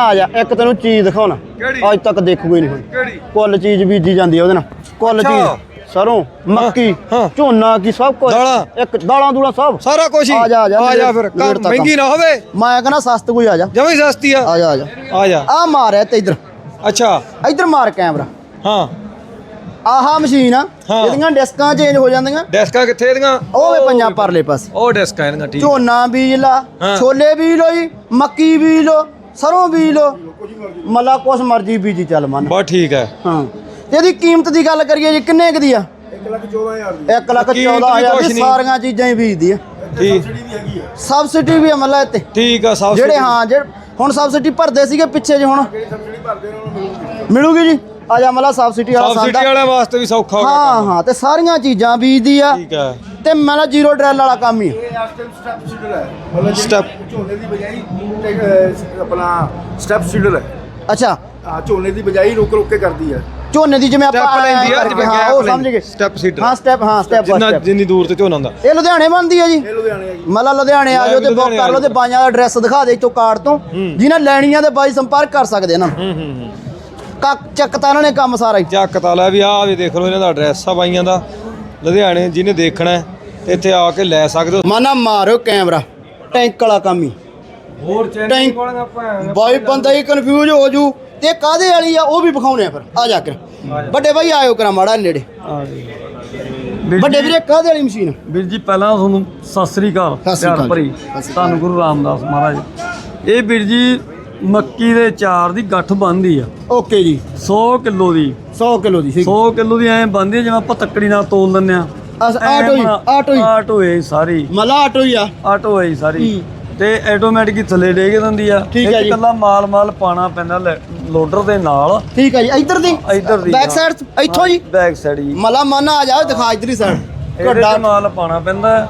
ਆ ਜਾ ਇੱਕ ਤੈਨੂੰ ਚੀਜ਼ ਦਿਖਾਉਣਾ। ਕਿਹੜੀ? ਅੱਜ ਤੱਕ ਦੇਖੂ ਹੀ ਨਹੀਂ ਹੋਈ ਕਿਹੜੀ? ਕੁੱਲ ਚੀਜ਼ ਬੀਜੀ ਜਾਂਦੀ ਆ ਉਹਦੇ ਨਾਲ। ਕੁੱਲ ਅੱਛਾ। ਚੀਜ਼ ਸਰੋਂ ਮੱਕੀ ਹਾਂ। ਝੋਨਾ ਕੀ ਸਭ ਕੁਝ ਦਾਲਾਂ। ਇੱਕ ਦਾਲਾਂ ਦੂਲਾਂ ਸਭ। ਸਾਰਾ ਕੁਝ ਹੀ। ਆ ਜਾ, ਆ ਜਾ, ਆ ਜਾ ਨਵੇੜ- ਫਿਰ ਕੰਮ ਮਹਿੰਗੀ ਨਾ ਹੋਵੇ। ਮੈਂ ਕਹਿੰਦਾ ਸਸਤ ਕੋਈ ਆ ਜਾ। ਜਮੀ ਸਸਤੀ ਆ। ਆ ਜਾ ਆ ਜਾ। ਆ ਜਾ। ਆ ਮਾਰਿਆ ਤੇ ਇਧਰ। ਅੱਛਾ। ਇਧਰ ਮਾਰ ਕੈਮਰਾ। ਹਾਂ। ਆਹਾ ਮਸ਼ੀਨ ਆ ਹਾਂ। ਇਹਦੀਆਂ ਡਿਸਕਾਂ ਚੇਂਜ ਹੋ ਜਾਂਦੀਆਂ। ਡੈਸਕਾਂ ਕਿੱਥੇ ਇਹਦੀਆਂ? ਉਹ ਵੇ ਪੰਜਾਂ ਪਰਲੇ ਪਾਸੇ। ਉਹ ਡੈਸਕਾਂ ਇਹਦੀਆਂ ਠੀਕ ਝੋਨਾ ਬੀਜ ਲਾ ਹਾਂ। ਛੋਲੇ ਬੀਜ ਲੋ ਜੀ ਮੱਕੀ ਬੀਜ ਲੋ ਸਰੋਂ ਬੀਜ ਲੋ ਮਲਾ ਕੁਛ ਮਰਜ਼ੀ ਬੀਜੀ ਚੱਲ ਮਨ। ਬਸ ਠੀਕ ਹੈ। ਹਾਂ। ਤੇ ਇਹਦੀ ਕੀਮਤ ਦੀ ਗੱਲ ਕਰੀਏ ਜੀ ਕਿੰਨੇ ਕੁ ਦੀ ਆ? 1 ਲੱਖ 1 ਕੀਮਤ ਵੀ 14000 ਕੁਛ ਦੀ ਨਹੀਂ। ਸਾਰੀਆਂ ਚੀਜ਼ਾਂ ਹੀ ਬੀਜਦੀ ਆ। ਠੀਕ। ਸਬਸਿਡੀ ਵੀ ਆ ਮੱਲਾ ਇੱਥੇ। ਠੀਕ ਆ ਸਭ ਜਿਹੜੇ ਹਾਂ ਜਿਹੜੇ ਹੁਣ ਸਬਸਿਡੀ ਭਰਦੇ ਸੀਗੇ ਪਿੱਛੇ ਜੇ ਹੁਣ। ਮਿਲੂਗੀ ਜੀ? ਆ ਜਾ ਮੱਲਾ ਸਬਸਿਡੀ ਵਾਲਾ ਸਬਸਿਡੀ ਸਾਡਾ। ਵਾਲਿਆਂ ਵਾਸਤੇ ਵੀ ਸੌਖਾ ਹੋ ਗਿਆ ਹਾਂ ਹਾਂ ਤੇ ਸਾਰੀਆਂ ਚੀਜ਼ਾਂ ਬੀਜਦੀ ਆ। ਠੀਕ ਹੈ। ਤੇ ਮੱਲਾ ਜ਼ੀਰੋ ਡਰੈਲ ਵਾਲਾ ਕੰਮ ਹੀ ਆ। ਇਹ ਆਸਟਮ ਸਟੈਪ ਸ਼ੀਡਰ ਹੈ। ਮਤਲਬ Step. ਜਿਹੜੀ ਝੋਨੇ ਦੀ ਬਜਾਈ ਤੇ, ਅਹ, ਆਪਣਾ ਸਟੈਪ ਸ਼ੀਡਰ ਹੈ। ਅੱਛਾ। ਆ ਝੋਨੇ ਦੀ ਬਜਾਈ ਰੁਕ ਰੁਕ ਕੇ ਕਰਦੀ ਹੈ। ਝੋਨੇ ਦੀ ਜਿਵੇਂ ਆਪਾਂ Step ਲੈਂਦੀ ਆ, ਜਿਵੇਂ ਹਾਂ gap ਉਹ ਸਮਝ ਗਏ। Step seeder। ਹਾਂ ਸਟੈਪ ਹਾਂ ਸਟੈਪ ਜਿੰਨਾ ਦੂਰ ਤੇ ਝੋਨਾ ਹੁੰਦਾ। ਇਹ ਲੁਧਿਆਣੇ ਬਣਦੀ ਆ ਜੀ। ਇਹ ਲੁਧਿਆਣੇ ਹੈ ਜੀ। ਮਤਲਬ ਲੁਧਿਆਣੇ ਆ ਜਾਓ ਤੇ ਬੁੱਕ ਲੁਧਿਆਣੇ ਕਰ ਲਓ ਤੇ ਬਾਈਆਂ ਦਾ ਐਡਰੈਸ ਦਿਖਾ ਦੇ ਕਾਰਡ ਤੋਂ। ਜਿਨ੍ਹਾਂ ਲੈਣੀਆਂ ਤੇ ਬਾਈ ਸੰਪਰਕ ਕਰ ਸਕਦੇ ਇਹਨਾਂ ਨੂੰ। ਹੂੰ ਹੂੰ ਹੂੰ। ਕੱਕ ਚੱਕ ਤਾਂ ਇਹਨਾਂ ਨੇ ਕੰਮ ਸਾਰਾ ਹੀ। ਚੱਕ ਤਾ ਲੈ ਵੀ ਆਹ ਵੀ ਦੇਖ ਲਓ ਇਹਨਾਂ ਦਾ ਐਡਰੈਸ ਆ ਬਾਈਆਂ ਦਾ। ਲੁਧਿਆਣੇ ਜਿਹਨੇ ਦੇਖਣਾ ਹੈ, ਤੇ ਇੱਥੇ ਆ ਕੇ ਲੈ ਸਕਦੇ ਹੋ। ਮਾਨਾ ਮਾਰਿਓ ਕੈਮਰਾ ਟੈਂਕ ਵਾਲਾ ਕੰਮ ਹੀ। ਹੋਰ ਟੈਂਕ ਬਾਈ ਬੰਦਾ ਹੀ ਕਨਫਿਊਜ਼ ਹੋ ਜੂ। ਤੇ ਕਾਦੇ ਵਾਲੀ ਆ? ਉਹ ਵੀ ਵਿਖਾਉਣੇ ਆ ਫਿਰ। ਆ ਜਾ ਕੇ। ਵੱਡੇ ਬਾਈ ਆਇਓ ਕਰਾ ਮਾੜਾ ਨੇੜੇ। ਵੱਡੇ ਵੀਰੇ ਕਾਦੇ ਵਾਲੀ ਮਸ਼ੀਨ ਵੀਰ ਜੀ ਪਹਿਲਾਂ ਤੁਹਾਨੂੰ ਸਤਿ ਸ੍ਰੀ ਅਕਾਲ। ਪਿਆਰ ਭਰੀ। ਧੰਨ ਗੁਰੂ ਰਾਮਦਾਸ ਮਹਾਰਾਜ। ਇਹ ਵੀਰ ਜੀ ਮੱਕੀ ਦੇ ਚਾਰ ਦੀ ਗੱਠ ਬਣਦੀ ਆ। ਓਕੇ ਜੀ। 100 ਕਿਲੋ ਦੀ। 100 ਕਿਲੋ ਦੀ ਠੀਕ 100 ਕਿਲੋ ਦੀ ਐ ਬਣਦੀ ਆ ਜਿਵੇਂ ਆਪਾਂ ਤੱਕੜੀ ਨਾਲ ਤੋਲ ਦਿੰਦੇ ਆ। ਅਸ- ਆਟੋ ਹੀ, ਆਟੋ ਹੀ। ਆਟੋ ਹੈ ਸਾਰੀ। ਮਲਾ ਆਟੋ ਹੀ ਆ। ਆਟੋ ਹੈ ਸਾਰੀ। ਤੇ ਆਟੋਮੈਟਿਕ ਹੀ ਥੱਲੇ ਡੇ ਕੇ ਦਿੰਦੀ ਆ। ਠੀਕ ਹੈ ਜੀ। ਇਕੱਲਾ ਮਾਲ ਮਾਲ ਪਾਣਾ ਪੈਂਦਾ ਲੋਡਰ ਦੇ ਨਾਲ। ਠੀਕ ਹੈ ਜੀ ਇੱਧਰ ਦੀ। ਇੱਧਰ ਦੀ ਬੈਕ ਸਾਈਡ ਇੱਥੋਂ ਜੀ ਬੈਕ ਸਾਈਡ ਜੀ ਮਲਾ ਮਾਨਾ ਆ ਜਾ ਦਿਖਾ ਇੱਧਰਲੀ ਸਾਈਡ ਇਹਦੇ ਚ ਮਾਲ ਪਾਣਾ ਪੈਂਦਾ। ਹੈ।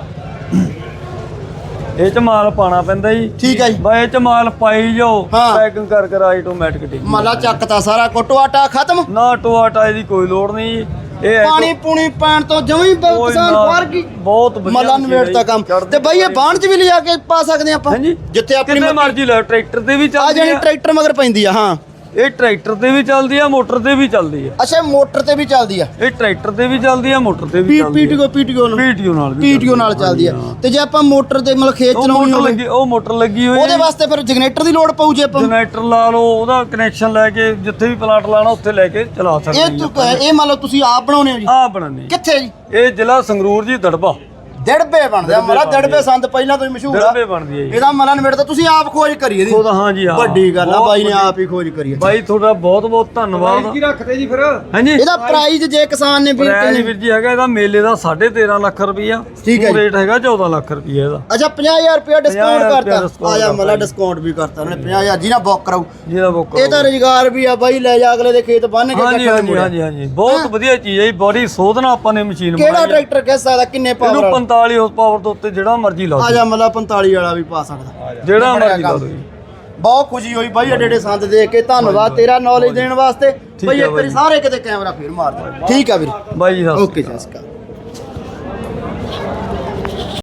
ਇਹ ਚ ਮਾਲ ਪਾਣਾ ਪੈਂਦਾ ਜੀ। ਠੀਕ ਹੈ ਜੀ। ਬਾ ਇਹ ਚ ਮਾਲ ਪਾਈ ਜਾਓ ਹਾਂ। ਪੈਕਿੰਗ ਕਰ ਕਰ ਆਟੋਮੈਟਿਕ ਡੀ ਮਲਾ ਚੱਕਤਾ ਸਾਰਾ ਕੁੱਟੋ ਆਟਾ ਖਤਮ? ਨਾ ਟੋਆਟਾ ਇਹਦੀ ਕੋਈ ਲੋੜ ਨਹੀਂ ਜੀ। ਇਹ ਪਾਣੀ ਪੂਣੀ ਪੈਣ ਤੋਂ ਜਮੀ ਕੋਈ ਕਿਸਾਨ ਨਾ- ਫਾਰ ਗਈ। ਬਹੁਤ ਵਧੀਆ ਮਲਾ ਮਸ਼ੀਨ ਹੈ ਜੀ। ਕੰਮ। ਚੜ੍ਹਦੀ ਤੇ ਬਈ ਇਹ ਬਾਣ ਚ ਵੀ ਲਿਜਾ ਕੇ ਪਾ ਸਕਦੇ ਆਪਾਂ? ਹਾਂਜੀ। ਜਿੱਥੇ ਆਪਣੀ ਕਿੰਨੇ ਮਰਜ਼ੀ ਲੈ ਟਰੈਕਟਰ ਤੇ ਵੀ ਆ ਚੱਲਦੀ ਜਾਣੀ ਟਰੈਕਟਰ ਮਗਰ ਪੈਂਦੀ ਆ ਹਾਂ। ਇਹ ਟਰੈਕਟਰ ਤੇ ਵੀ ਚੱਲਦੀ ਆ ਮੋਟਰ ਤੇ ਵੀ ਚੱਲਦੀ ਆ। ਅੱਛਾ ਮੋਟਰ ਤੇ ਵੀ ਚੱਲਦੀ ਆ। ਇਹ ਟਰੈਕਟਰ ਤੇ ਵੀ ਚੱਲਦੀ ਆ ਮੋਟਰ ਤੇ ਵੀ ਚੱਲਦੀ ਆ। ਪੀਟੀਓ ਪੀਟੀਓ ਨਾਲ। ਪੀਟੀਓ ਨਾਲ ਵੀ ਪੀਟੀਓ ਨਾਲ ਚੱਲਦੀ ਆ। ਤੇ ਜੇ ਆਪਾਂ ਮੋਟਰ ਤੇ ਮਤਲਬ ਖੇਤ ਚਲਾਉਣੀ ਹੋਵੇ ਉਹ ਮੋਟਰ ਲੱਗੀ ਹੋਈ ਉਹਦੇ ਵਾਸਤੇ ਫਿਰ ਜਨਰੇਟਰ ਦੀ ਲੋੜ ਪਊ ਜੇ ਆਪਾਂ। ਜਨਰੇਟਰ ਲਾ ਲਓ ਉਹਦਾ ਕਨੈਕਸ਼ਨ ਲੈ ਕੇ ਜਿੱਥੇ ਵੀ ਪਲਾਟ ਲਾਣਾ ਉੱਥੇ ਲੈ ਕੇ ਚਲਾ ਸਕਦੇ ਇਹ ਇਹ ਮੰਨ ਲਓ ਤੁਸੀਂ ਆਪ ਬਣਾਉਣੇ ਹੋ ਜੀ। ਆ ਬਣਾਉਂਦੇ ਕਿੱਥੇ ਜੀ? ਇਹ ਜ਼ਿਲ੍ਹਾ ਸੰਗਰੂਰ ਜੀ ਦੜਬਾ। ਦੜਬੇ ਬਣਦੇ ਆ। ਮਲਾ ਦੜਬੇ ਸੰਦ ਪਹਿਲਾਂ ਤੋਂ ਹੀ ਮਸ਼ਹੂਰ ਆ। ਦੜਬੇ ਬਣਦੀ ਹੈ ਜੀ। ਇਹਦਾ ਮਲਾ ਨਵੇੜ ਤਾਂ ਤੁਸੀਂ ਆਪ ਖੋਜ ਕਰੀ ਇਹਦੀ ਉਹਦਾ ਹਾਂ ਜੀ ਹਾਂ। ਵੱਡੀ ਗੱਲ ਆ ਬਹੁਤ ਬਾਈ ਨੇ। ਆਪ ਹੀ ਖੋਜ ਕਰੀ ਬਾਈ ਤੁਹਾਡਾ ਬਹੁਤ ਬਹੁਤ ਧੰਨਵਾਦ ਕੀ ਰੱਖਦੇ ਜੀ ਫਿਰ? ਹਾਂਜੀ। ਇਹਦਾ ਪ੍ਰਾਈਜ਼ ਜੇ ਕਿਸਾਨ ਨੇ ਵੀਰ ਪ੍ਰਾਈਜ਼ ਨੇ ਵੀਰ ਜੀ ਹੈਗਾ ਇਹਦਾ ਮੇਲੇ ਦਾ 13.5 ਲੱਖ ਰੁਪਈਆ। ਠੀਕ ਹੈ ਜੀ। ਰੇਟ ਹੈਗਾ 14 ਲੱਖ ਰੁਪਈਆ ਇਹਦਾ। ਅੱਛਾ 50000 ਰੁਪਏ ਡਿਸਕਾਊਂਟ 50,000 ਕਰਤਾ। discount ਆ ਜਾ ਮਲਾ ਕਰਤਾ ਡਿਸਕਾਊਂਟ ਵੀ ਕਰਤਾ ਉਹਨੇ 50000 ਜਿਹਨਾਂ ਬੁੱਕ ਕਰਾਉ ਜਿਹਦਾ ਬੁੱਕ ਇਹ ਤਾਂ ਰੁਜ਼ਗਾਰ ਵੀ ਆ ਬਾਈ ਲੈ ਜਾ ਅਗਲੇ ਦੇ ਖੇਤ ਬੰਨ ਕੇ ਹਾਂਜੀ ਹਾਂਜੀ ਹਾਂਜੀ ਹਾਂਜੀ। ਬਹੁਤ ਵਧੀਆ ਚੀਜ਼ ਹੈ ਜੀ ਬੜੀ ਸੋਧਣਾ ਆਪਾਂ ਨੇ ਮਸ਼ੀਨ ਕਿਹੜਾ ਬਣਾਈ ਹੈ। ਟਰੈਕਟਰ ਕਹਿ ਸਕਦਾ ਕਿੰਨੇ ਇਹਨੂੰ ਪਾਵਰ 45 ਹਾਰਸ ਪਾਵਰ ਦੇ ਉੱਤੇ ਜਿਹੜਾ ਮਰਜ਼ੀ ਲਾ ਆ ਦਿਓ। ਜਾ ਮਲਾ 45 ਵਾਲਾ ਵੀ ਪਾ ਸਕਦਾ। ਜਿਹੜਾ ਮਰਜ਼ੀ ਲਾ ਕੰਮ। ਦਿਓ। ਜੀ ਬਹੁਤ ਖੁਸ਼ੀ ਹੋਈ ਬਾਈ ਏਡੇ ਏਡੇ ਸੰਦ ਦੇਖ ਕੇ। ਧੰਨਵਾਦ ਤੇਰਾ ਨੌਲੇਜ ਦੇਣ ਵਾਸਤੇ। ਹੈ ਬਈ ਇੱਕ ਬਾਈ। ਵਾਰੀ ਸਾਰੇ ਕਿਤੇ ਕੈਮਰਾ ਫੇਰ ਮਾਰ ਦੇ ਠੀਕ ਆ ਵੀਰ। ਬਾਈ ਜੀ ਸਤਿ ਸ਼੍ਰੀ ਓਕੇ ਸਤਿ ਸ਼੍ਰੀ ਅਕਾਲ।